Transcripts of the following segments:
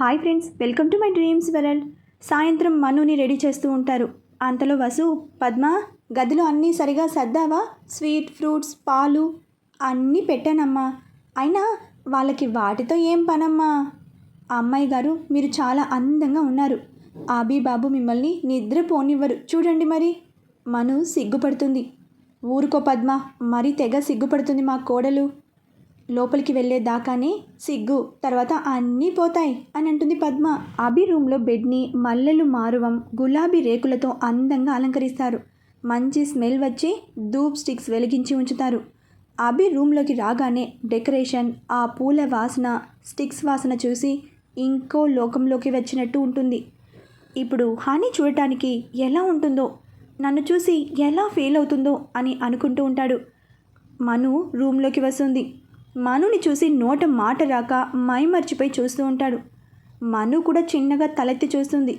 Hi friends welcome to my dreams world. సాయంత్రం మనుని ready చేస్తూ ఉంటారు. అంతలో వసు పద్మ గదిలో అన్నీ సరిగా సర్దావా? స్వీట్ ఫ్రూట్స్ పాలు అన్నీ పెట్టానమ్మా. అయినా వాళ్ళకి వాటితో ఏం పనమ్మా? అమ్మాయి గారు మీరు చాలా అందంగా ఉన్నారు. ఆబీ బాబు మిమ్మల్ని నిద్ర పోనివ్వరు. చూడండి మరి. మను సిగ్గుపడుతుంది. ఊరుకో పద్మ మరీ తెగ సిగ్గుపడుతుంది మా కోడలు. లోపలికి వెళ్ళే దాకానే సిగ్గు తర్వాత అన్నీ పోతాయి అని అంటుంది పద్మ. అభి రూమ్లో బెడ్ని మల్లెలు మారువం గులాబీ రేకులతో అందంగా అలంకరిస్తారు. మంచి స్మెల్ వచ్చి ధూప్ స్టిక్స్ వెలిగించి ఉంచుతారు. అభి రూమ్లోకి రాగానే డెకరేషన్ ఆ పూల వాసన స్టిక్స్ వాసన చూసి ఇంకో లోకంలోకి వచ్చినట్టు ఉంటుంది. ఇప్పుడు హనీ చూడటానికి ఎలా ఉంటుందో నన్ను చూసి ఎలా ఫీల్ అవుతుందో అని అనుకుంటూ ఉంటాడు. మను రూమ్లోకి వస్తుంది. మనుని చూసి నోట మాట రాక మై మర్చిపోయి చూస్తూ ఉంటాడు. మను కూడా చిన్నగా తలెత్తి చూస్తుంది.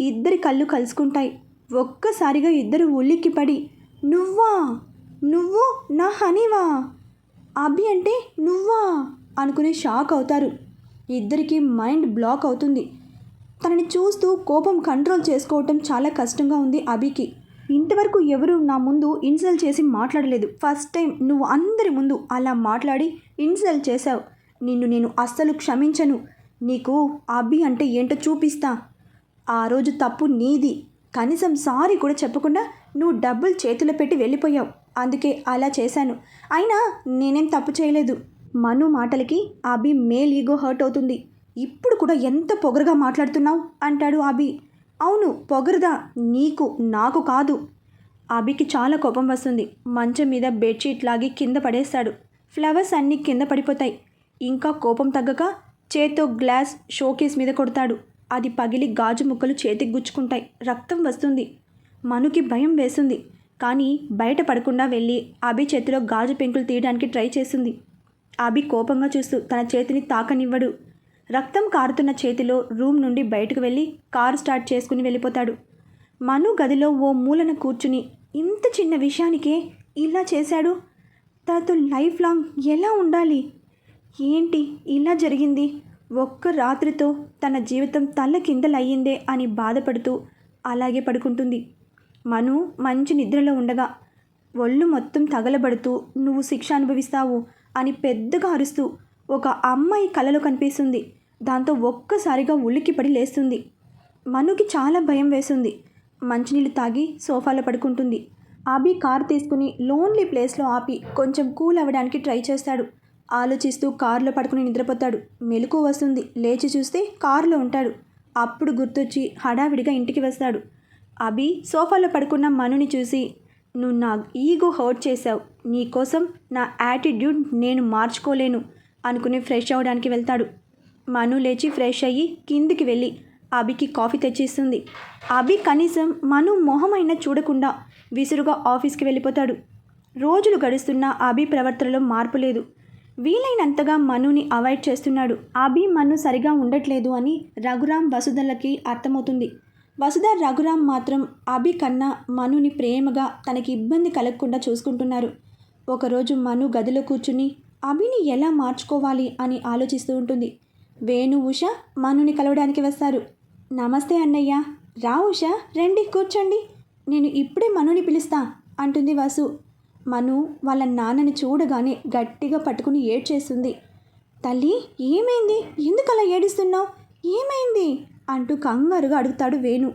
ఇద్దరి కళ్ళు కలుసుకుంటాయి. ఒక్కసారిగా ఇద్దరు ఉలిక్కి పడి నువ్వా? నువ్వు నా హనీవా? అభి అంటే నువ్వా? అనుకుని షాక్ అవుతారు. ఇద్దరికీ మైండ్ బ్లాక్ అవుతుంది. తనని చూస్తూ కోపం కంట్రోల్ చేసుకోవటం చాలా కష్టంగా ఉంది అభికి. ఇంతవరకు ఎవరు నా ముందు ఇన్సల్ట్ చేసి మాట్లాడలేదు. ఫస్ట్ టైం నువ్వు అందరి ముందు అలా మాట్లాడి ఇన్సల్ట్ చేశావు. నిన్ను నేను అస్సలు క్షమించను. నీకు అభి అంటే ఏంటో చూపిస్తా. ఆ రోజు తప్పు నీది. కనీసం సారీ కూడా చెప్పకుండా నువ్వు డబ్బులు చేతిలో పెట్టి వెళ్ళిపోయావు. అందుకే అలా చేశాను. అయినా నేనేం తప్పు చేయలేదు. మను మాటలకి అభి మేల్ ఈగో హర్ట్ అవుతుంది. ఇప్పుడు కూడా ఎంత పొగరుగా మాట్లాడుతున్నావు? అంటాడు అభి. అవును పొగరుదా? నీకు నాకు కాదు. అభికి చాలా కోపం వస్తుంది. మంచం మీద బెడ్షీట్ లాగి కింద పడేస్తాడు. ఫ్లవర్స్ అన్నీ కింద పడిపోతాయి. ఇంకా కోపం తగ్గక చేత్తో గ్లాస్ షోకేస్ మీద కొడతాడు. అది పగిలి గాజు ముక్కలు చేతికి గుచ్చుకుంటాయి. రక్తం వస్తుంది. మనుకి భయం వేస్తుంది. కానీ బయట పడకుండా వెళ్ళి అభి చేతిలో గాజు పెంకులు తీయడానికి ట్రై చేస్తుంది. అభి కోపంగా చూస్తూ తన చేతిని తాకనివ్వడు. రక్తం కారుతున్న చేతిలో రూమ్ నుండి బయటకు వెళ్ళి కారు స్టార్ట్ చేసుకుని వెళ్ళిపోతాడు. మను గదిలో ఓ మూలన కూర్చుని ఇంత చిన్న విషయానికే ఇలా చేశాడు? తనతో లైఫ్ లాంగ్ ఎలా ఉండాలి? ఏంటి ఇలా జరిగింది? ఒక్క రాత్రితో తన జీవితం తల్ల కిందలయ్యిందే అని బాధపడుతూ అలాగే పడుకుంటుంది. మను మంచి నిద్రలో ఉండగా ఒళ్ళు మొత్తం తగలబడుతూ నువ్వు శిక్ష అనుభవిస్తావు అని పెద్దగా అరుస్తూ ఒక అమ్మాయి కలలో కనిపిస్తుంది. దాంతో ఒక్కసారిగా ఉలిక్కిపడి లేస్తుంది. మనుకి చాలా భయం వేస్తుంది. మంచినీళ్ళు తాగి సోఫాలో పడుకుంటుంది. ఆబి కారు తీసుకుని లోన్లీ ప్లేస్లో ఆపి కొంచెం కూల్ అవ్వడానికి ట్రై చేస్తాడు. ఆలోచిస్తూ కారులో పడుకుని నిద్రపోతాడు. మెలకు వస్తుంది. లేచి చూస్తే కారులో ఉంటాడు. అప్పుడు గుర్తొచ్చి హడావిడిగా ఇంటికి వస్తాడు. అభి సోఫాలో పడుకున్న మనుని చూసి నువ్వు నా ఈగో హర్ట్ చేశావు. నీకోసం నా యాటిట్యూడ్ నేను మార్చుకోలేను. అనుకుని ఫ్రెష్ అవ్వడానికి వెళ్తాడు. మను లేచి ఫ్రెష్ అయ్యి కిందికి వెళ్ళి అభికి కాఫీ తెచ్చిస్తుంది. అభి కనీసం మను మొహమైనా చూడకుండా విసురుగా ఆఫీస్కి వెళ్ళిపోతాడు. రోజులు గడుస్తున్న అభి ప్రవర్తనలో మార్పు లేదు. వీలైనంతగా మనుని అవాయిడ్ చేస్తున్నాడు. అభి మను సరిగా ఉండట్లేదు అని రఘురాం వసుధలకి అర్థమవుతుంది. వసుధ రఘురాం మాత్రం అభి కన్నా మనుని ప్రేమగా తనకి ఇబ్బంది కలగకుండా చూసుకుంటున్నారు. ఒకరోజు మను గదిలో కూర్చుని అభిని ఎలా మార్చుకోవాలి అని ఆలోచిస్తూ ఉంటుంది. వేణు ఉష మనుని కలవడానికి వస్తారు. నమస్తే అన్నయ్య. రా ఉష. రండి కూర్చోండి. నేను ఇప్పుడే మనుని పిలుస్తా అంటుంది వసు. మను వాళ్ళ నాన్నని చూడగానే గట్టిగా పట్టుకుని ఏడ్చేస్తుంది. తల్లి ఏమైంది? ఎందుకు అలా ఏడుస్తున్నావు? ఏమైంది? అంటూ కంగారుగా అడుగుతాడు వేణు.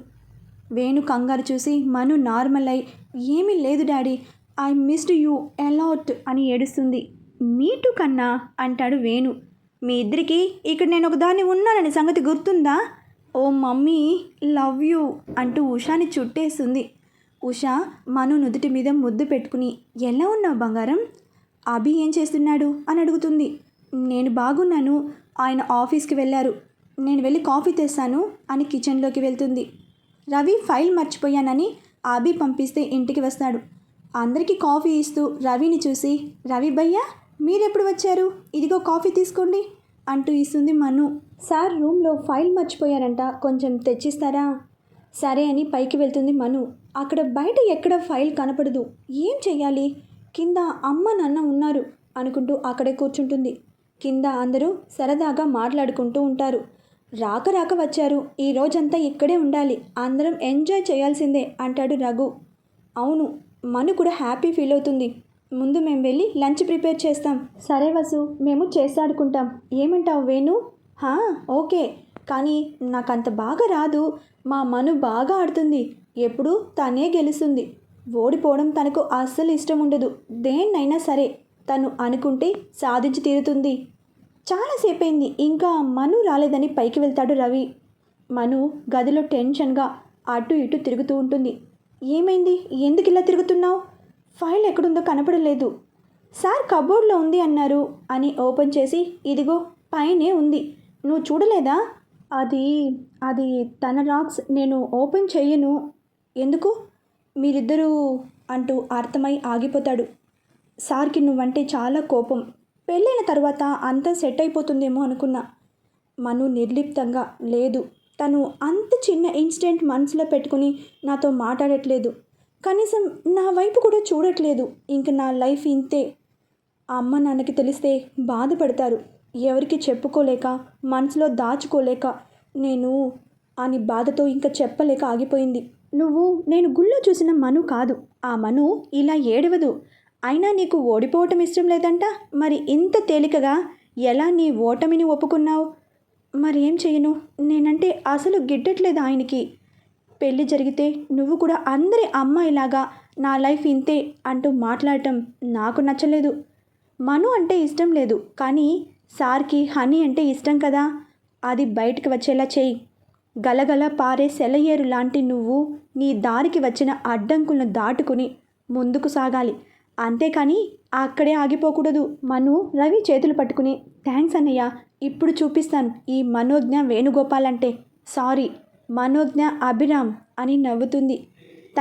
వేణు కంగారు చూసి మను నార్మల్ అయి ఏమీ లేదు daddy. I missed you a lot అని ఏడుస్తుంది. మీటు కన్నా అంటాడు వేణు. మీ ఇద్దరికి ఇక్కడ నేను ఒకదాన్ని ఉన్నానని సంగతి గుర్తుందా? ఓ మమ్మీ లవ్ యూ అంటూ ఉషాని చుట్టేస్తుంది ఉషా మను నుదుటి మీద ముద్దు పెట్టుకుని ఎలా ఉన్నావు బంగారం? అభి ఏం చేస్తున్నాడు? అని అడుగుతుంది. నేను బాగున్నాను. ఆయన ఆఫీస్కి వెళ్ళారు. నేను వెళ్ళి కాఫీ తెస్తాను అని కిచెన్లోకి వెళ్తుంది. రవి ఫైల్ మర్చిపోయానని అభి పంపిస్తే ఇంటికి వస్తాడు. అందరికీ కాఫీ ఇస్తూ రవిని చూసి రవి భయ్యా మీరెప్పుడు వచ్చారు? ఇదిగో కాఫీ తీసుకోండి అంటూ ఇస్తుంది మను. సార్ రూమ్లో ఫైల్ మర్చిపోయారంట కొంచెం తెచ్చిస్తారా? సరే అని పైకి వెళ్తుంది మను. అక్కడ బయట ఎక్కడ ఫైల్ కనపడదు. ఏం చెయ్యాలి? కింద అమ్మ నాన్న ఉన్నారు అనుకుంటూ అక్కడే కూర్చుంటుంది. కింద అందరూ సరదాగా మాట్లాడుకుంటూ ఉంటారు. రాక రాక వచ్చారు. ఈ రోజంతా ఇక్కడే ఉండాలి. అందరం ఎంజాయ్ చేయాల్సిందే అంటాడు రఘు. అవును మను కూడా హ్యాపీ ఫీల్ అవుతుంది. ముందు మేము వెళ్ళి లంచ్ ప్రిపేర్ చేస్తాం. సరే వసు మేము చేస్తాడుకుంటాం ఏమంటావు వేణు? హా ఓకే. కానీ నాకు అంత బాగా రాదు. మా మను బాగా ఆడుతుంది. ఎప్పుడు తనే గెలుస్తుంది. ఓడిపోవడం తనకు అస్సలు ఇష్టం ఉండదు. దేన్నైనా సరే తను అనుకుంటే సాధించి తీరుతుంది. చాలాసేపైంది ఇంకా మను రాలేదని పైకి వెళ్తాడు రవి. మను గదిలో టెన్షన్గా అటు ఇటు తిరుగుతూ ఉంటుంది. ఏమైంది? ఎందుకు ఇలా తిరుగుతున్నావు? ఫైల్ ఎక్కడుందో కనపడలేదు. సార్ కబోర్డ్లో ఉంది అన్నారు. అని ఓపెన్ చేసి ఇదిగో పైనే ఉంది. నువ్వు చూడలేదా? అది అది తన రాక్స్. నేను ఓపెన్ చెయ్యను. ఎందుకు? మీరిద్దరూ అంటూ అర్థమై ఆగిపోతాడు. సార్కి నువ్వంటే చాలా కోపం. పెళ్ళైన తర్వాత అంతా సెట్ అయిపోతుందేమో అనుకున్నా. మను నిర్లిప్తంగా లేదు. తను అంత చిన్న ఇన్సిడెంట్ మనసులో పెట్టుకుని నాతో మాట్లాడట్లేదు. కనీసం నా వైపు కూడా చూడట్లేదు. ఇంక నా లైఫ్ ఇంతే. అమ్మ నాన్నకి తెలిస్తే బాధపడతారు. ఎవరికి చెప్పుకోలేక మనసులో దాచుకోలేక నేను అని బాధతో ఇంకా చెప్పలేక ఆగిపోయింది. నువ్వు నేను గుళ్ళో చూసిన మను కాదు. ఆ మను ఇలా ఏడవదు. అయినా నీకు ఓడిపోవటం ఇష్టం లేదంట? మరి ఇంత తేలికగా ఎలా నీ ఓటమిని ఒప్పుకున్నావు? మరి ఏం చేయను? నేనంటే అసలు గిట్టట్లేదు ఆయనకి. పెళ్ళి జరిగితే నువ్వు కూడా అందరి అమ్మాయిలాగా నా లైఫ్ ఇంతే అంటూ మాట్లాడటం నాకు నచ్చలేదు. మను అంటే ఇష్టం లేదు కానీ సార్కి హనీ అంటే ఇష్టం కదా? అది బయటకు వచ్చేలా చేయి. గలగల పారే సెలయేరు లాంటి నువ్వు నీ దారికి వచ్చిన అడ్డంకులను దాటుకుని ముందుకు సాగాలి. అంతేకాని అక్కడే ఆగిపోకూడదు. మను రవి చేతులు పట్టుకుని థ్యాంక్స్ అన్నయ్య ఇప్పుడు చూపిస్తాను ఈ మనోజ్ఞ వేణుగోపాల్ అంటే. సారీ. మనోజ్ఞ అభిరామ్ అని నవ్వుతుంది.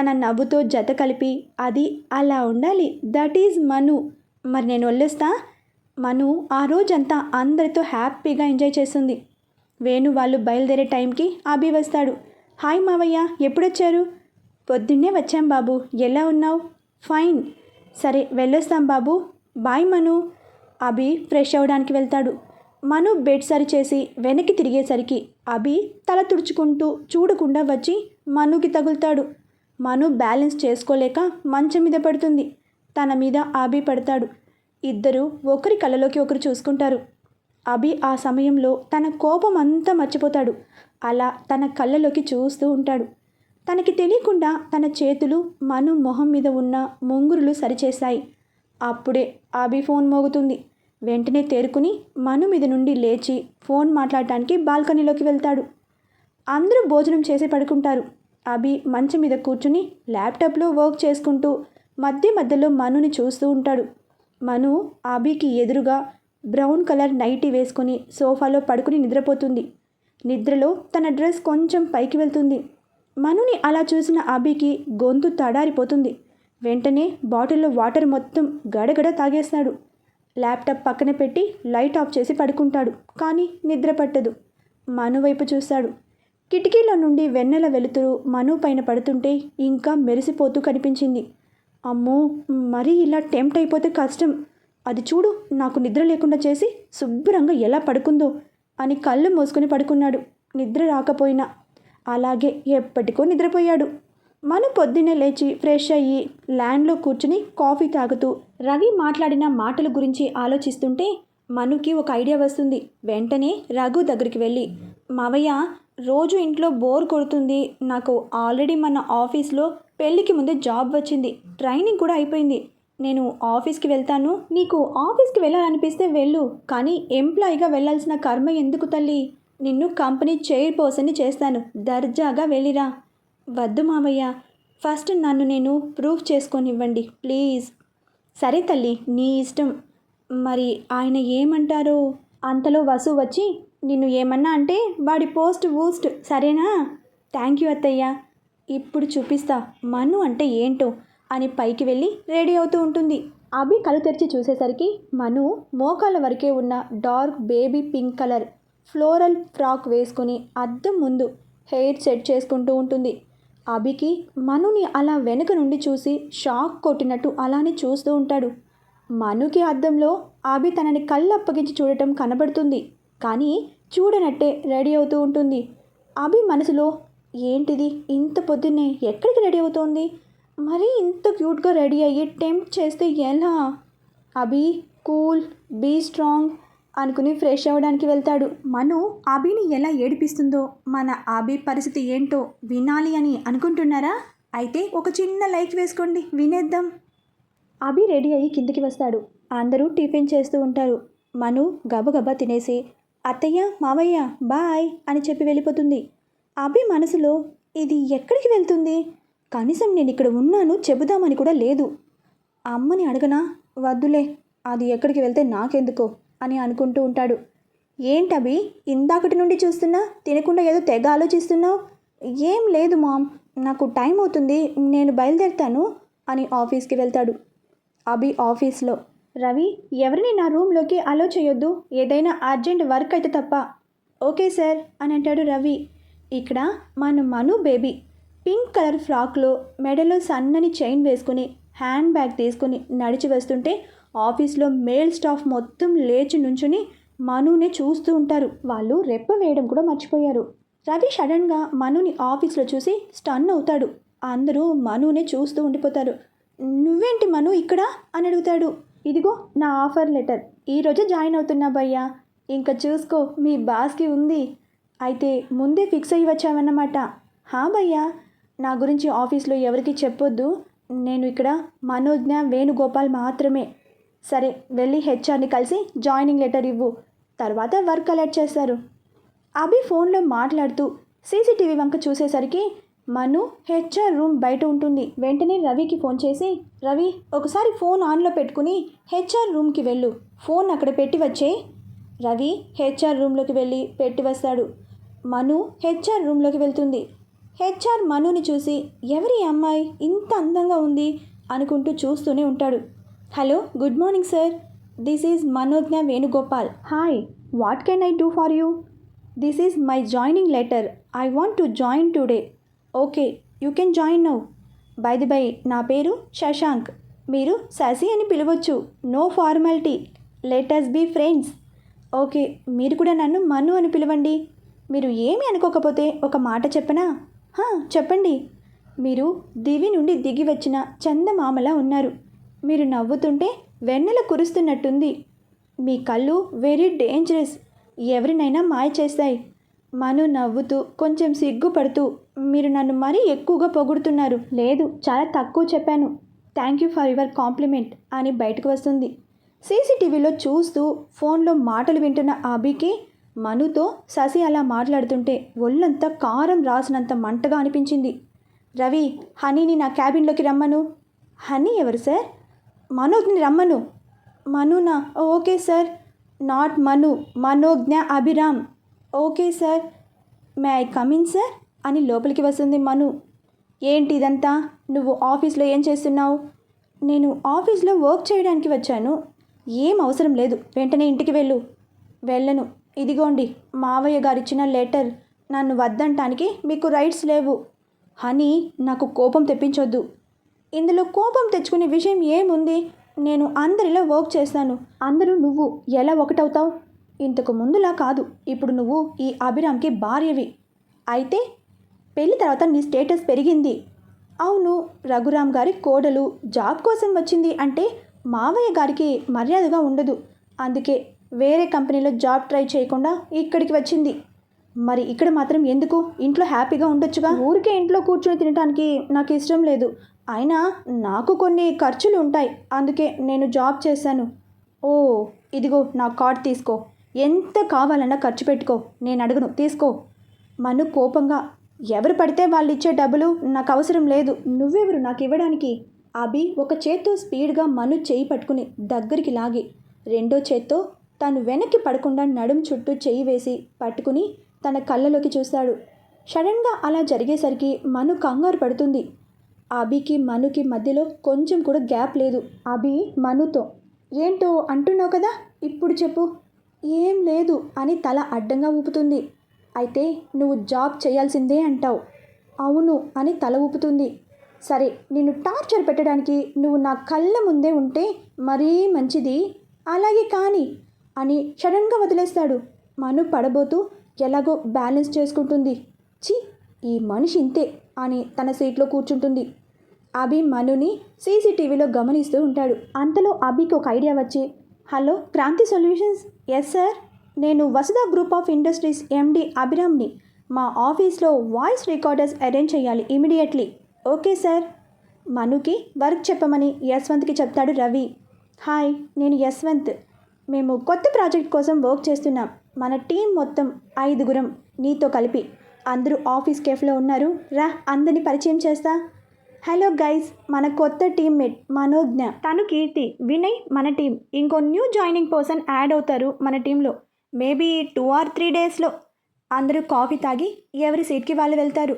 తన నవ్వుతో జత కలిపి అది అలా ఉండాలి. That is Manu. మరి నేను వల్లేస్తా మను ఆ రోజంతా అందరితో హ్యాపీగా ఎంజాయ్ చేస్తుంది. వేణు వాళ్ళు బయలుదేరే టైంకి అభి వస్తాడు. హాయ్ మావయ్య ఎప్పుడొచ్చారు? పొద్దున్నే వచ్చాం బాబు. ఎలా ఉన్నావు? ఫైన్. సరే వెళ్ళొస్తాం బాబు. బాయ్ మను. అభి ఫ్రెష్ అవ్వడానికి వెళ్తాడు. మను బెడ్ సరిచేసి వెనక్కి తిరిగేసరికి అభి తల తుడుచుకుంటూ చూడకుండా వచ్చి మనుకి తగులుతాడు. మను బ్యాలెన్స్ చేసుకోలేక మంచం మీద పడుతుంది. తన మీద అభి పడతాడు. ఇద్దరు ఒకరి కళ్ళలోకి ఒకరు చూసుకుంటారు. అభి ఆ సమయంలో తన కోపం అంతా మర్చిపోతాడు. అలా తన కళ్ళలోకి చూస్తూ ఉంటాడు. తనకి తెలియకుండా తన చేతులు మను మొహం మీద ఉన్న ముంగురులు సరిచేశాయి. అప్పుడే అభి ఫోన్ మోగుతుంది. వెంటనే తేరుకుని మను మీద నుండి లేచి ఫోన్ మాట్లాడటానికి బాల్కనీలోకి వెళ్తాడు. అందరూ భోజనం చేసి పడుకుంటారు. అభి మంచం మీద కూర్చుని ల్యాప్టాప్లో వర్క్ చేసుకుంటూ మధ్య మధ్యలో మనుని చూస్తూ ఉంటాడు. మను అభికి ఎదురుగా బ్రౌన్ కలర్ నైటీ వేసుకుని సోఫాలో పడుకుని నిద్రపోతుంది. నిద్రలో తన డ్రెస్ కొంచెం పైకి వెళ్తుంది. మనుని అలా చూసిన అభికి గొంతు తడారిపోతుంది. వెంటనే బాటిల్లో వాటర్ మొత్తం గడగడ తాగేస్తాడు. ల్యాప్టాప్ పక్కన పెట్టి లైట్ ఆఫ్ చేసి పడుకుంటాడు. కానీ నిద్ర పట్టదు. మను వైపు చూస్తాడు. కిటికీలో నుండి వెన్నెల వెలుతురు మను పైన పడుతుంటే ఇంకా మెరిసిపోతూ కనిపించింది. అమ్మో మరీ ఇలా టెంప్ట్ అయిపోతే కష్టం. అది చూడు నాకు నిద్ర లేకుండా చేసి శుభ్రంగా ఎలా పడుకుందో అని కళ్ళు మూసుకొని పడుకున్నాడు. నిద్ర రాకపోయినా. అలాగే ఎప్పటికో నిద్రపోయాడు. మను పొద్దున్నే లేచి ఫ్రెష్ అయ్యి ల్యాండ్లో కూర్చుని కాఫీ తాగుతూ రవి మాట్లాడిన మాటల గురించి ఆలోచిస్తుంటే మనుకి ఒక ఐడియా వస్తుంది. వెంటనే రఘు దగ్గరికి వెళ్ళి మావయ్య రోజు ఇంట్లో బోర్ కొడుతుంది. నాకు ఆల్రెడీ మన ఆఫీస్లో పెళ్ళికి ముందే జాబ్ వచ్చింది. ట్రైనింగ్ కూడా అయిపోయింది. నేను ఆఫీస్కి వెళ్తాను. నీకు ఆఫీస్కి వెళ్ళాలనిపిస్తే వెళ్ళు. కానీ ఎంప్లాయీగా వెళ్ళాల్సిన కర్మ ఎందుకు తల్లి? నిన్ను కంపెనీ చైర్ పర్సన్ని చేస్తాను. దర్జాగా వెళ్ళిరా. వద్దు మావయ్య. ఫస్ట్ నన్ను నేను ప్రూఫ్ చేసుకొనివ్వండి ప్లీజ్. సరే తల్లి నీ ఇష్టం. మరి ఆయన ఏమంటారో? అంతలో వసు వచ్చి నిన్ను ఏమన్నా అంటే వాడి పోస్ట్ వూస్ట్ సరేనా? థ్యాంక్ యూ అత్తయ్య. ఇప్పుడు చూపిస్తా మను అంటే ఏంటో అని పైకి వెళ్ళి రెడీ అవుతూ ఉంటుంది. అభి కళ్ళు తెరిచి చూసేసరికి మను మోకాల వరకే ఉన్న dark baby pink colour floral frock వేసుకుని అద్దం ముందు హెయిర్ సెట్ చేసుకుంటూ ఉంటుంది. అభికి మనుని అలా వెనుక నుండి చూసి షాక్ కొట్టినట్టు అలానే చూస్తూ ఉంటాడు. మనుకి అద్దంలో అభి తనని కళ్ళు అప్పగించి చూడటం కనబడుతుంది. కానీ చూడనట్టే రెడీ అవుతూ ఉంటుంది. అభి మనసులో ఏంటిది? ఇంత పొద్దున్నే ఎక్కడికి రెడీ అవుతోంది? మరీ ఇంత క్యూట్గా రెడీ అయ్యి టెంప్ట్ చేస్తే ఎలా? అభి కూల్ బీ స్ట్రాంగ్ అనుకుని ఫ్రెష్ అవ్వడానికి వెళ్తాడు. మను అభిని ఎలా ఏడిపిస్తుందో మన అభి పరిస్థితి ఏంటో వినాలి అని అనుకుంటున్నారా? అయితే ఒక చిన్న లైక్ వేసుకోండి వినేద్దాం. అభి రెడీ అయ్యి కిందికి వస్తాడు. అందరూ టిఫిన్ చేస్తూ ఉంటారు. మను గబగబా తినేసి అత్తయ్య మావయ్య బాయ్ అని చెప్పి వెళ్ళిపోతుంది. అభి మనసులో ఇది ఎక్కడికి వెళ్తుంది? కనీసం నేను ఇక్కడ ఉన్నాను చెబుదామని కూడా లేదు. అమ్మని అడగనా వద్దులే అది ఎక్కడికి వెళ్తే నాకెందుకో? అని అనుకుంటూ ఉంటాడు. ఏంటవి ఇందాకటి నుండి చూస్తున్నా తినకుండా ఏదో తెగ ఆలోచిస్తున్నావు? ఏం లేదు మామ్. నాకు టైం అవుతుంది నేను బయలుదేరుతాను అని ఆఫీస్కి వెళ్తాడు. అభి ఆఫీస్లో. రవి ఎవరిని నా రూమ్లోకి అలో చేయొద్దు? ఏదైనా అర్జెంట్ వర్క్ అయితే తప్ప. ఓకే సార్ అని అంటాడు రవి. ఇక్కడ మన మను బేబీ. పింక్ కలర్ ఫ్రాక్లో మెడలో సన్నని చైన్ వేసుకుని హ్యాండ్ బ్యాగ్ తీసుకుని నడిచి వస్తుంటే ఆఫీస్లో మేల్ స్టాఫ్ మొత్తం లేచి నుంచుని మనునే చూస్తూ ఉంటారు. వాళ్ళు రెప్ప వేయడం కూడా మర్చిపోయారు. రవి సడన్గా మనుని ఆఫీస్లో చూసి స్టన్ అవుతాడు. అందరూ మనునే చూస్తూ ఉండిపోతారు. నువ్వేంటి మను ఇక్కడ? అని అడుగుతాడు. ఇదిగో నా ఆఫర్ లెటర్. ఈరోజు జాయిన్ అవుతున్నా భయ్యా. ఇంకా చూసుకో మీ బాస్కి ఉంది. అయితే ముందే ఫిక్స్ అయ్యి వచ్చావన్నమాట. హా భయ్యా నా గురించి ఆఫీస్లో ఎవరికి చెప్పొద్దు. నేను ఇక్కడ మనోజ్ఞ వేణుగోపాల్ మాత్రమే. సరే వెళ్ళి హెచ్ఆర్ని కలిసి జాయినింగ్ లెటర్ ఇవ్వు. తర్వాత వర్క్ కలెక్ట్ చేస్తారు. అభి ఫోన్లో మాట్లాడుతూ సీసీటీవీ వంక చూసేసరికి మను హెచ్ఆర్ రూమ్ బయట ఉంటుంది. వెంటనే రవికి ఫోన్ చేసి రవి ఒకసారి ఫోన్ ఆన్లో పెట్టుకుని హెచ్ఆర్ రూమ్కి వెళ్ళు. ఫోన్ అక్కడ పెట్టి వచ్చే. రవి హెచ్ఆర్ రూమ్లోకి వెళ్ళి పెట్టి వస్తాడు. మను హెచ్ఆర్ రూమ్లోకి వెళ్తుంది. హెచ్ఆర్ మనుని చూసి ఎవరి అమ్మాయి ఇంత అందంగా ఉంది? అనుకుంటూ చూస్తూనే ఉంటాడు. Hello good morning sir this is Manogna Venugopal hi what can I do for you this is my joining letter I want to join today okay you can join now by the by నా పేరు శశాంక్ మీరు శశి అని పిలవచ్చు. No formality letters be friends okay మీరు కూడా నన్ను మను అని పిలవండి. మీరు ఏమి అనుకోకపోతే ఒక మాట చెప్పనా? హా, చెప్పండి. మీరు దివి నుండి దిగి వచ్చిన చందమామలా ఉన్నారు. మీరు నవ్వుతుంటే వెన్నెల కురుస్తున్నట్టుంది. మీ కళ్ళు వెరీ డేంజరస్ ఎవరినైనా మాయ చేస్తాయి. మను నవ్వుతూ కొంచెం సిగ్గుపడుతూ మీరు నన్ను మరీ ఎక్కువగా పొగుడుతున్నారు. లేదు చాలా తక్కువ చెప్పాను. Thank you for your compliment అని బయటకు వస్తుంది. సీసీటీవీలో చూస్తూ ఫోన్లో మాటలు వింటున్న అభికి మనుతో శశి అలా మాట్లాడుతుంటే ఒళ్ళంతా కారం రాసినంత మంటగా అనిపించింది. రవి హనీని నా క్యాబిన్లోకి రమ్మను. హనీ ఎవరు సార్? మనోజ్ని రమ్మను. మనునా? Okay sir. Not Manu. Manogna Abhiram. Okay sir. May I come in sir? అని లోపలికి వస్తుంది మను. ఏంటి ఇదంతా? నువ్వు ఆఫీస్లో ఏం చేస్తున్నావు? నేను ఆఫీస్లో వర్క్ చేయడానికి వచ్చాను. ఏం అవసరం లేదు. వెంటనే ఇంటికి వెళ్ళు. వెళ్ళను. ఇదిగోండి మావయ్య గారిచ్చిన లెటర్. నన్ను వద్దంటానికి మీకు రైట్స్ లేవు. హనీ నాకు కోపం తెప్పించొద్దు. ఇందులో కోపం తెచ్చుకునే విషయం ఏముంది? నేను అందరిలో వర్క్ చేస్తాను. అందరూ నువ్వు ఎలా ఒకటవుతావు? ఇంతకు ముందులా కాదు. ఇప్పుడు నువ్వు ఈ అభిరామ్కి భార్యవి. అయితే పెళ్ళి తర్వాత నీ స్టేటస్ పెరిగింది. అవును రఘురామ్ గారి కోడలు జాబ్ కోసం వచ్చింది అంటే మావయ్య గారికి మర్యాదగా ఉండదు. అందుకే వేరే కంపెనీలో జాబ్ ట్రై చేయకుండా ఇక్కడికి వచ్చింది. మరి ఇక్కడ మాత్రం ఎందుకు? ఇంట్లో హ్యాపీగా ఉండొచ్చుగా? ఊరికే ఇంట్లో కూర్చొని తినడానికి నాకు ఇష్టం లేదు. అయినా నాకు కొన్ని ఖర్చులు ఉంటాయి. అందుకే నేను జాబ్ చేశాను. ఓ ఇదిగో నా కార్డ్ తీసుకో. ఎంత కావాలన్నా ఖర్చు పెట్టుకో. నేను అడుగును. తీసుకో. మను కోపంగా ఎవరు పడితే వాళ్ళు ఇచ్చే డబ్బులు నాకు అవసరం లేదు. నువ్వెవరు నాకు ఇవ్వడానికి? అభి ఒక చేత్తో స్పీడ్గా మను చేయి పట్టుకుని దగ్గరికి లాగి రెండో చేత్తో తను వెనక్కి పడకుండా నడుం చుట్టూ చేయి వేసి పట్టుకుని తన కళ్ళలోకి చూస్తాడు. సడన్గా అలా జరిగేసరికి మను కంగారు పడుతుంది. అభికి మనుకి మధ్యలో కొంచెం కూడా గ్యాప్ లేదు. అభి మనుతో ఏంటో అంటున్నావు కదా ఇప్పుడు చెప్పు. ఏం లేదు అని తల అడ్డంగా ఊపుతుంది. అయితే నువ్వు జాబ్ చేయాల్సిందే అంటావు. అవును అని తల ఊపుతుంది. సరే నిన్ను టార్చర్ పెట్టడానికి నువ్వు నా కళ్ళ ముందే ఉంటే మరీ మంచిది. అలాగే కానీ అని సడన్గా వదిలేస్తాడు. మను పడబోతూ ఎలాగో బ్యాలెన్స్ చేసుకుంటుంది. చి ఈ మనిషి ఇంతే అని తన సీట్లో కూర్చుంటుంది. అభి మనుని సీసీటీవీలో గమనిస్తూ ఉంటాడు. అంతలో అభికి ఒక ఐడియా వచ్చి hello Kranti solutions? Yes sir నేను Vasudha group of industries MD అభిరామ్ని మా ఆఫీస్లో వాయిస్ రికార్డర్స్ అరేంజ్ చేయాలి ఇమీడియట్లీ. ఓకే సార్ మనుకి వర్క్ చెప్పమని యశ్వంత్కి చెప్తాడు రవి. హాయ్ నేను యశ్వంత్. మేము కొత్త ప్రాజెక్ట్ కోసం వర్క్ చేస్తున్నాం. మన టీం మొత్తం ఐదుగురం నీతో కలిపి. అందరూ ఆఫీస్ కేఫ్లో ఉన్నారు. రా అందరిని పరిచయం చేస్తా. హలో గైస్ మన కొత్త టీమ్మేట్ మనోజ్ఞ. తను కీర్తి వినయ్ మన టీం ఇంకో న్యూ జాయినింగ్ పర్సన్ యాడ్ అవుతారు మన టీంలో. మేబీ టూ ఆర్ త్రీ డేస్లో. అందరూ కాఫీ తాగి ఎవరి సీట్కి వాళ్ళు వెళ్తారు.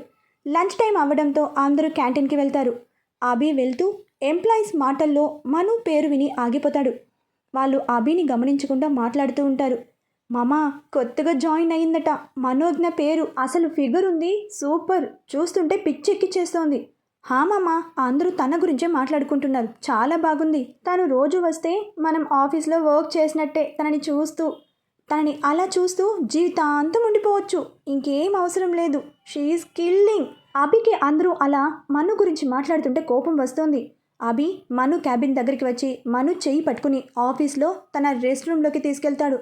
లంచ్ టైం అవ్వడంతో అందరూ క్యాంటీన్కి వెళ్తారు. అభి వెళ్తూ ఎంప్లాయీస్ మాటల్లో మను పేరు విని ఆగిపోతాడు. వాళ్ళు అభిని గమనించకుండా మాట్లాడుతూ ఉంటారు. మామా కొత్తగా జాయిన్ అయిందట మనోజ్ఞ పేరు అసలు ఫిగర్ ఉంది. సూపర్. చూస్తుంటే పిచ్చెక్కిచ్చేస్తోంది. హా మామా అందరూ తన గురించే మాట్లాడుకుంటున్నారు. చాలా బాగుంది. తను రోజు వస్తే మనం ఆఫీస్లో వర్క్ చేసినట్టే తనని చూస్తూ తనని అలా చూస్తూ జీవితాంతం ఉండిపోవచ్చు. ఇంకేం అవసరం లేదు. షీఈస్ కిల్లింగ్ అభికి అందరూ అలా మను గురించి మాట్లాడుతుంటే కోపం వస్తోంది. అభి మను క్యాబిన్ దగ్గరికి వచ్చి మను చెయ్యి పట్టుకుని ఆఫీస్లో తన రెస్ట్ రూమ్లోకి తీసుకెళ్తాడు.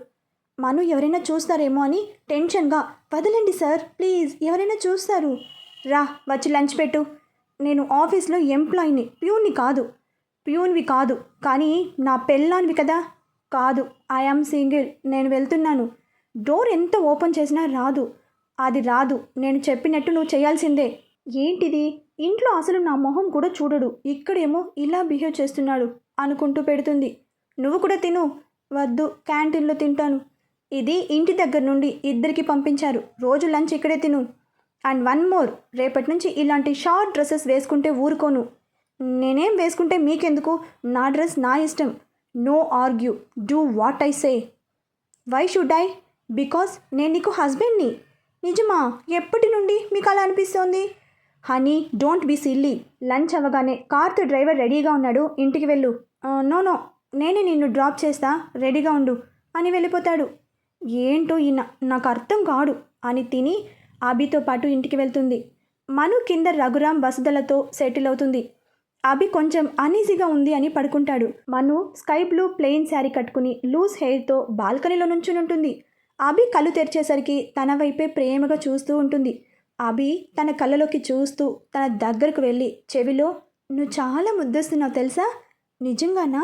మను ఎవరైనా చూస్తారేమో అని టెన్షన్గా వదలండి సార్ ప్లీజ్ ఎవరైనా చూస్తారు. రా వచ్చి లంచ్ పెట్టు. నేను ఆఫీస్లో ఎంప్లాయీని ప్యూన్ని కాదు. ప్యూన్వి కాదు. కానీ నా పెళ్ళాన్వి కదా? కాదు. I am single. నేను వెళ్తున్నాను. డోర్ ఎంత ఓపెన్ చేసినా రాదు. అది రాదు. నేను చెప్పినట్టు నువ్వు చేయాల్సిందే. ఏంటిది? ఇంట్లో అసలు నా మొహం కూడా చూడడు. ఇక్కడేమో ఇలా బిహేవ్ చేస్తున్నాడు అనుకుంటూ పెడుతుంది. నువ్వు కూడా తిను. వద్దు. క్యాంటీన్లో తింటాను. ఇది ఇంటి దగ్గర నుండి ఇద్దరికి పంపించారు. రోజు లంచ్ ఇక్కడే తిను. అండ్ వన్ మోర్ రేపటి నుంచి ఇలాంటి షార్ట్ డ్రెస్సెస్ వేసుకుంటే ఊరుకోను. నేనేం వేసుకుంటే మీకెందుకు? నా డ్రెస్ నా ఇష్టం. No argue. Do what I say. Why should I? Because నేను నీకు హస్బెండ్ని. నిజమా? ఎప్పటి నుండి మీకు అలా అనిపిస్తోంది? Honey don't be silly. Lunch అవ్వగానే కార్తో డ్రైవర్ రెడీగా ఉన్నాడు. ఇంటికి వెళ్ళు. No no. నేనే నిన్ను డ్రాప్ చేస్తా. రెడీగా ఉండు. అని వెళ్ళిపోతాడు. ఏంటో ఈయన నాకు అర్థం కాడు అని తిని అభితో పాటు ఇంటికి వెళ్తుంది. మను కింద రఘురాం వసుదలతో సెటిల్ అవుతుంది. అభి కొంచెం అనీజీగా ఉంది అని పడుకుంటాడు. Manu sky blue plain saree కట్టుకుని లూజ్ హెయిర్తో బాల్కనీలో నుంచుని ఉంటుంది. అభి కళ్ళు తెరిచేసరికి తన వైపే ప్రేమగా చూస్తూ ఉంటుంది. అభి తన కళ్ళలోకి చూస్తూ తన దగ్గరకు వెళ్ళి చెవిలో నువ్వు చాలా ముద్దస్తున్నావు తెలుసా? నిజంగానా?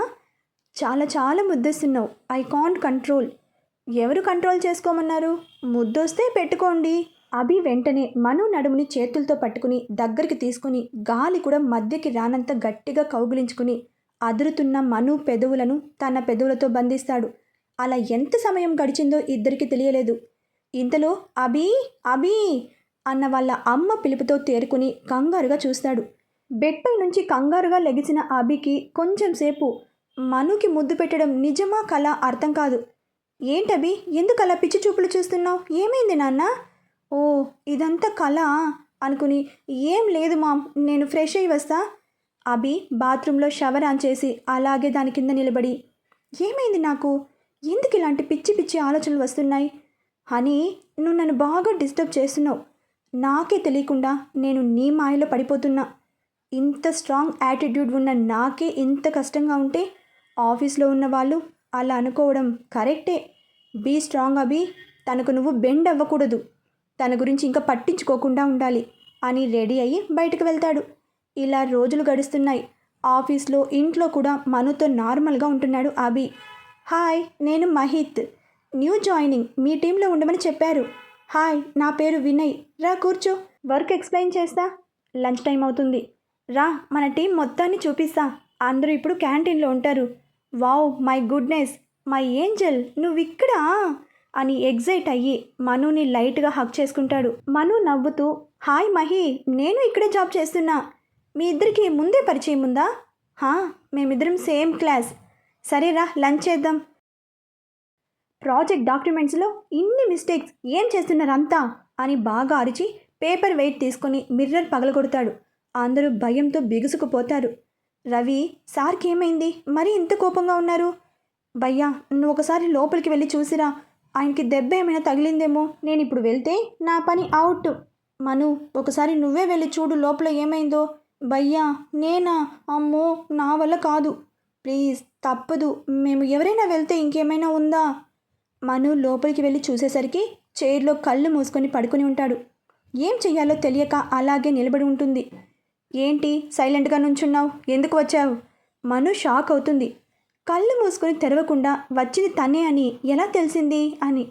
చాలా చాలా ముద్దస్తున్నావు. ఐ కాంట్ కంట్రోల్ ఎవరు కంట్రోల్ చేసుకోమన్నారు? ముద్దొస్తే పెట్టుకోండి. అభి వెంటనే మను నడుముని చేతులతో పట్టుకుని దగ్గరికి తీసుకుని గాలి కూడా మధ్యకి రానంత గట్టిగా కౌగిలించుకుని అదురుతున్న మను పెదవులను తన పెదవులతో బంధిస్తాడు. అలా ఎంత సమయం గడిచిందో ఇద్దరికి తెలియలేదు. ఇంతలో అభి అభి! అన్న వాళ్ళ అమ్మ పిలుపుతో తేరుకుని కంగారుగా చూస్తాడు. బెడ్పై నుంచి కంగారుగా లెగిసిన అభికి కొంచెం సేపు మనుకి ముద్దు పెట్టడం నిజమా కళ అర్థం కాదు. ఏంటభి? ఎందుకు అలా పిచ్చి చూపులు చూస్తున్నావు? ఏమైంది నాన్న? ఓ ఇదంతా కళ అనుకుని ఏం లేదు మామ్ నేను ఫ్రెష్ అయ్యి వస్తా. అభి బాత్రూంలో షవర్ ఆన్ చేసి అలాగే దాని కింద నిలబడి ఏమైంది నాకు? ఎందుకు ఇలాంటి పిచ్చి పిచ్చి ఆలోచనలు వస్తున్నాయి? అని నువ్వు నన్ను బాగా డిస్టర్బ్ చేస్తున్నావు. నాకే తెలియకుండా నేను నీ మాయలో పడిపోతున్నా. ఇంత స్ట్రాంగ్ యాటిట్యూడ్ ఉన్న నాకే ఇంత కష్టంగా ఉంటే ఆఫీస్లో ఉన్న వాళ్ళు అలా అనుకోవడం కరెక్టే. బీ స్ట్రాంగ్ అభి తనకు నువ్వు బెండ్ అవ్వకూడదు. తన గురించి ఇంకా పట్టించుకోకుండా ఉండాలి అని రెడీ అయ్యి బయటకు వెళ్తాడు. ఇలా రోజులు గడుస్తున్నాయి. ఆఫీస్లో ఇంట్లో కూడా మనుతో నార్మల్గా ఉంటున్నాడు అభి. హాయ్ నేను మహిత్. New joining. మీ టీంలో ఉండమని చెప్పారు. హాయ్ నా పేరు వినయ్. రా కూర్చో. వర్క్ ఎక్స్ప్లెయిన్ చేస్తా. లంచ్ టైం అవుతుంది. రా మన టీం మొత్తాన్ని చూపిస్తా. అందరూ ఇప్పుడు క్యాంటీన్లో ఉంటారు. Wow my goodness. My angel నువ్వు ఇక్కడా అని ఎగ్జైట్ అయ్యి మనుని లైట్గా హక్ చేసుకుంటాడు. మను నవ్వుతూ హాయ్ మహి నేను ఇక్కడే జాబ్ చేస్తున్నా. మీ ఇద్దరికి ముందే పరిచయం ఉందా? హా మేమిద్దరం సేమ్ క్లాస్. సరేరా లంచ్ చేద్దాం. ప్రాజెక్ట్ డాక్యుమెంట్స్లో ఇన్ని మిస్టేక్స్ ఏం చేస్తున్నారంతా అని బాగా అరిచి పేపర్ వెయిట్ తీసుకొని మిర్రర్ పగలగొడతాడు. అందరూ భయంతో బిగుసుకుపోతారు. రవి సార్కి ఏమైంది? మరీ ఇంత కోపంగా ఉన్నారు? భయ్యా నువ్వు ఒకసారి లోపలికి వెళ్ళి చూసిరా. ఆయనకి దెబ్బ ఏమైనా తగిలిందేమో? నేను ఇప్పుడు వెళ్తే నా పని అవుట్. మను ఒకసారి నువ్వే వెళ్ళి చూడు లోపల ఏమైందో. భయ్యా నేనా? అమ్మో నా వల్ల కాదు. ప్లీజ్ తప్పదు. మేము ఎవరైనా వెళ్తే ఇంకేమైనా ఉందా? మను లోపలికి వెళ్ళి చూసేసరికి చైర్లో కళ్ళు మూసుకొని పడుకొని ఉంటాడు. ఏం చెయ్యాలో తెలియక అలాగే నిలబడి ఉంటుంది. ఏంటి సైలెంట్గా నుంచున్నావు? ఎందుకు వచ్చావు? మను షాక్ అవుతుంది. కళ్ళు మూసుకొని తెరవకుండా వచ్చింది తనే అని ఎలా తెలిసింది అని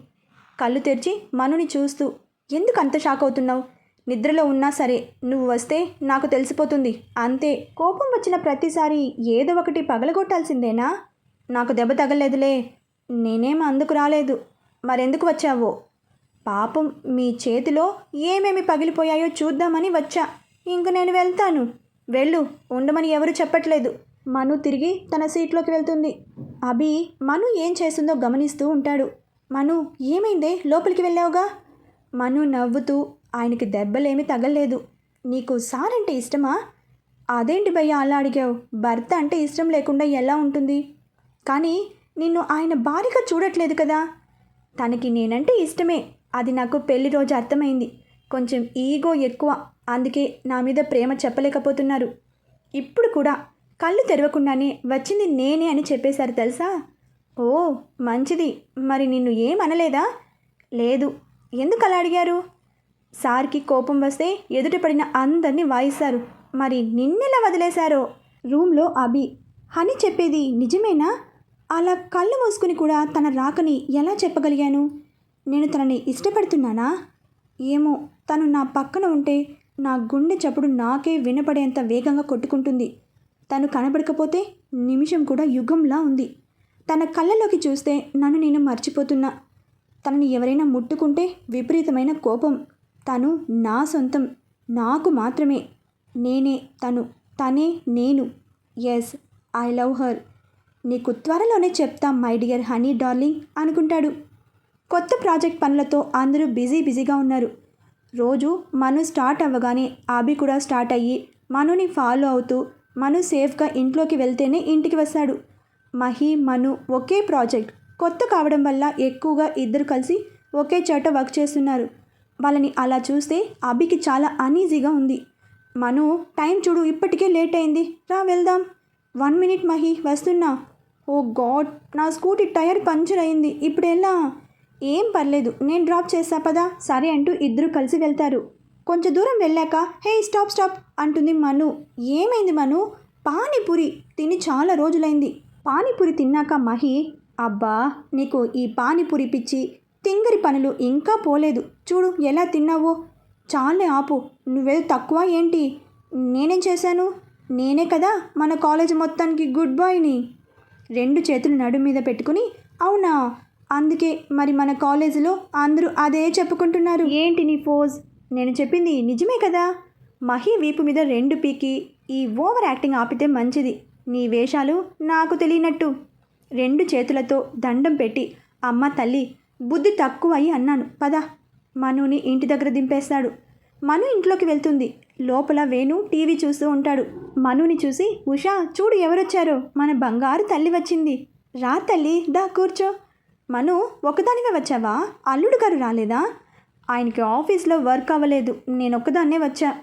కళ్ళు తెరిచి మనుని చూస్తూ ఎందుకు అంత షాక్ అవుతున్నావు? నిద్రలో ఉన్నా సరే నువ్వు వస్తే నాకు తెలిసిపోతుంది. అంతే. కోపం వచ్చిన ప్రతిసారి ఏదో ఒకటి పగలగొట్టాల్సిందేనా? నాకు దెబ్బ తగలేదులే నేనేం అందుకు రాలేదు? మరెందుకు వచ్చావో? పాపం మీ చేతిలో ఏమేమి పగిలిపోయాయో చూద్దామని వచ్చా. ఇంక నేను వెళ్తాను. వెళ్ళు. ఉండమని ఎవరు చెప్పట్లేదు. మను తిరిగి తన సీట్లోకి వెళ్తుంది. అభి మను ఏం చేస్తుందో గమనిస్తూ ఉంటాడు. మను ఏమైందే? లోపలికి వెళ్ళావుగా? మను నవ్వుతూ ఆయనకి దెబ్బలేమీ తగలలేదు. నీకు సార్ అంటే ఇష్టమా? అదేంటి భయ్య అలా అడిగావు? భర్త అంటే ఇష్టం లేకుండా ఎలా ఉంటుంది? కానీ నిన్ను ఆయన భారీగా చూడట్లేదు కదా. తనకి నేనంటే ఇష్టమే. అది నాకు పెళ్ళి రోజు అర్థమైంది. కొంచెం ఈగో ఎక్కువ. అందుకే నా మీద ప్రేమ చెప్పలేకపోతున్నారు. ఇప్పుడు కూడా కళ్ళు తెరవకుండానే వచ్చింది నేనే అని చెప్పేశారు తెలుసా? ఓ మంచిది. మరి నిన్ను ఏమనలేదా లేదు. ఎందుకు అలా అడిగారు? సార్కి కోపం వస్తే ఎదుట పడిన అందరినీ వాయిస్తారు. మరి నిన్నెలా వదిలేశారో? రూమ్లో అభి హని చెప్పేది నిజమేనా? అలా కళ్ళు మూసుకుని కూడా తన రాకని ఎలా చెప్పగలిగాను? నేను తనని ఇష్టపడుతున్నానా? ఏమో తను నా పక్కన ఉంటే నా గుండె చప్పుడు నాకే వినపడేంత వేగంగా కొట్టుకుంటుంది. తను కనబడకపోతే నిమిషం కూడా యుగంలా ఉంది. తన కళ్ళలోకి చూస్తే నన్ను నేను మర్చిపోతున్నా. తనని ఎవరైనా ముట్టుకుంటే విపరీతమైన కోపం. తను నా సొంతం. నాకు మాత్రమే. నేనే తను. తనే నేను. Yes I love her. నీకు త్వరలోనే చెప్తాం మై డియర్ హనీ డార్లింగ్ అనుకుంటాడు. కొత్త ప్రాజెక్ట్ పనులతో అందరూ బిజీ బిజీగా ఉన్నారు. రోజు మను స్టార్ట్ అవ్వగానే ఆబి కూడా స్టార్ట్ అయ్యి మనుని ఫాలో అవుతూ మను సేఫ్గా ఇంట్లోకి వెళ్తేనే ఇంటికి వస్తాడు. మహి మను ఒకే ప్రాజెక్ట్. కొత్త కావడం వల్ల ఎక్కువగా ఇద్దరు కలిసి ఒకే చోట వర్క్ చేస్తున్నారు. వాళ్ళని అలా చూస్తే అభికి చాలా అనీజీగా ఉంది. మను టైం చూడు ఇప్పటికే లేట్ అయింది. రా వెళ్దాం. వన్ మినిట్ మహి వస్తున్నా. ఓ గాడ్ నా స్కూటీ టైర్ పంచర్ అయింది. ఇప్పుడు ఎలా? ఏం పర్లేదు నేను డ్రాప్ చేస్తా పదా. సరే అంటూ ఇద్దరు కలిసి వెళ్తారు. కొంచెం దూరం వెళ్ళాక హే స్టాప్ స్టాప్ అంటుంది మను. ఏమైంది మను? పానీపూరి తిని చాలా రోజులైంది. పానీపూరి తిన్నాక మహి అబ్బా నీకు ఈ పానీపూరి పిచ్చి తింగరి పనులు ఇంకా పోలేదు. చూడు ఎలా తిన్నావో. చాలే ఆపు. నువ్వేదో తక్కువ ఏంటి? నేనేం చేశాను? నేనే కదా మన కాలేజ్ మొత్తానికి గుడ్ బాయ్ని రెండు చేతులు నడు మీద పెట్టుకుని అవునా? అందుకే మరి మన కాలేజీలో అందరూ అదే చెప్పుకుంటున్నారు. ఏంటి నీ ఫోజ్? నేను చెప్పింది నిజమే కదా? మహి వీపు మీద రెండు పీకి ఈ ఓవర్ యాక్టింగ్ ఆపితే మంచిది. నీ వేషాలు నాకు తెలియనట్టు. రెండు చేతులతో దండం పెట్టి అమ్మ తల్లి బుద్ధి తక్కువ అయి అన్నాను. పద. మనుని ఇంటి దగ్గర దింపేస్తాడు. మను ఇంట్లోకి వెళ్తుంది. లోపల వేణు టీవీ చూస్తూ ఉంటాడు. మనుని చూసి ఉషా చూడు ఎవరొచ్చారో. మన బంగారు తల్లి వచ్చింది. రా తల్లి దా కూర్చో. మను ఒకదానిగా వచ్చావా? అల్లుడు గారు రాలేదా? ఆయనకి ఆఫీస్లో వర్క్ అవ్వలేదు. నేను ఒక్కదాన్నే వచ్చా.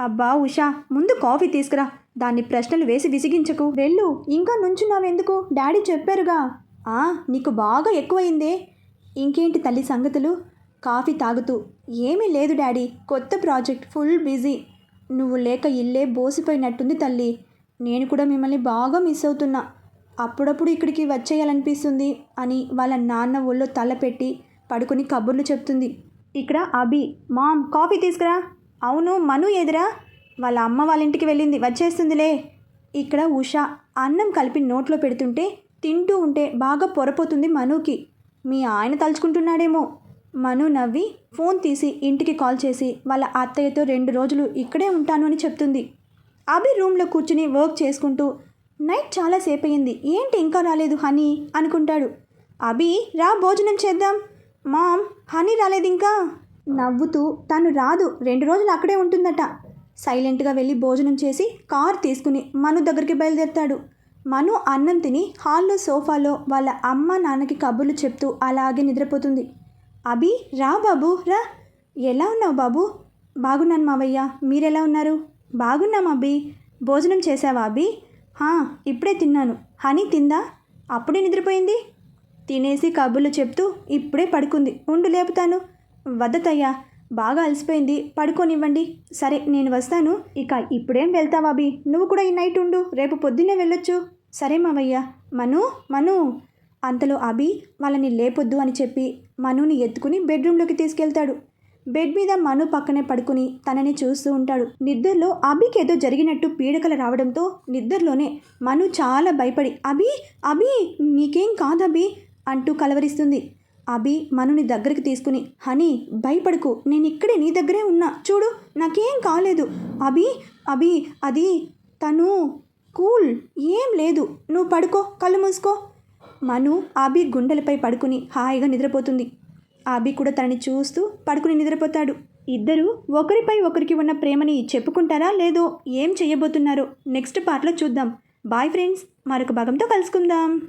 అబ్బా ఉషా ముందు కాఫీ తీసుకురా. దాన్ని ప్రశ్నలు వేసి విసిగించకు. వెళ్ళు. ఇంకా నుంచున్నావెందుకు? డాడీ చెప్పారుగా. ఆ నీకు బాగా ఎక్కువైందే ఇంకేంటి తల్లి సంగతులు? కాఫీ తాగుతూ. ఏమీ లేదు డాడీ. కొత్త ప్రాజెక్ట్ ఫుల్ బిజీ. నువ్వు లేక ఇల్లే బోసిపోయినట్టుంది తల్లి. నేను కూడా మిమ్మల్ని బాగా మిస్ అవుతున్నా. అప్పుడప్పుడు ఇక్కడికి వచ్చేయాలనిపిస్తుంది అని వాళ్ళ నాన్న ఒళ్ళో తల పెట్టి పడుకొని కబుర్లు చెప్తుంది. ఇక్కడ అభి మామ్ కాఫీ తీసుకురా. అవును మను ఎదురా. వాళ్ళ అమ్మ వాళ్ళ ఇంటికి వెళ్ళింది వచ్చేస్తుందిలే. ఇక్కడ ఉష అన్నం కలిపి నోట్లో పెడుతుంటే తింటూ ఉంటే బాగా పొరపోతుంది మనుకి. మీ ఆయన తలుచుకుంటున్నాడేమో. మను నవ్వి ఫోన్ తీసి ఇంటికి కాల్ చేసి వాళ్ళ అత్తయ్యతో రెండు రోజులు ఇక్కడే ఉంటాను అని చెప్తుంది. అభి రూమ్లో కూర్చుని వర్క్ చేసుకుంటూ నైట్ చాలాసేపు అయింది ఏంటి ఇంకా రాలేదు హనీ అనుకుంటాడు. అభి రా భోజనం చేద్దాం. మామ్ హనీ రాలేదు ఇంకా. నవ్వుతూ తను రాదు రెండు రోజులు అక్కడే ఉంటుందట. సైలెంట్గా వెళ్ళి భోజనం చేసి కార్ తీసుకుని మను దగ్గరికి బయలుదేరుతాడు. మను అన్నం తిని హాల్లో సోఫాలో వాళ్ళ అమ్మ నాన్నకి కబుర్లు చెప్తూ అలాగే నిద్రపోతుంది. అభి రా బాబు రా. ఎలా ఉన్నావు బాబు? బాగున్నాను మావయ్య మీరెలా ఉన్నారు? బాగున్నాం అభి. భోజనం చేసావా అభి? హా ఇప్పుడే తిన్నాను. హనీ తిందా? అప్పుడే నిద్రపోయింది? తినేసి కబుర్లు చెప్తూ ఇప్పుడే పడుకుంది. ఉండు లేపుతాను. వద్దతయ్యా బాగా అలసిపోయింది. పడుకోనివ్వండి. సరే నేను వస్తాను. ఇక ఇప్పుడేం వెళ్తావా అభి? నువ్వు కూడా ఈ నైట్ ఉండు. రేపు పొద్దున్నే వెళ్ళొచ్చు. సరే మావయ్య. మను మను. అంతలో అభి వాళ్ళని లేపొద్దు అని చెప్పి మనుని ఎత్తుకుని బెడ్రూమ్లోకి తీసుకెళ్తాడు. బెడ్ మీద మను పక్కనే పడుకుని తనని చూస్తూ ఉంటాడు. నిద్రలో అభికి ఏదో జరిగినట్టు పీడకలు రావడంతో నిద్రలోనే మను చాలా భయపడి అభి అభి నీకేం కాదభి? అంటూ కలవరిస్తుంది. అభి మనుని దగ్గరికి తీసుకుని హనీ భయపడకు. నేను ఇక్కడే నీ దగ్గరే ఉన్నా. చూడు నాకేం కాలేదు. అభి అభి అది తను కూల్. ఏం లేదు. నువ్వు పడుకో కళ్ళు మూసుకో. మను అభి గుండెలపై పడుకుని హాయిగా నిద్రపోతుంది. అభి కూడా తనని చూస్తూ పడుకుని నిద్రపోతాడు. ఇద్దరు ఒకరిపై ఒకరికి ఉన్న ప్రేమని చెప్పుకుంటారా లేదో ఏం చేయబోతున్నారో నెక్స్ట్ పార్ట్లో చూద్దాం. బాయ్ ఫ్రెండ్స్ మరొక భాగంతో కలుసుకుందాం.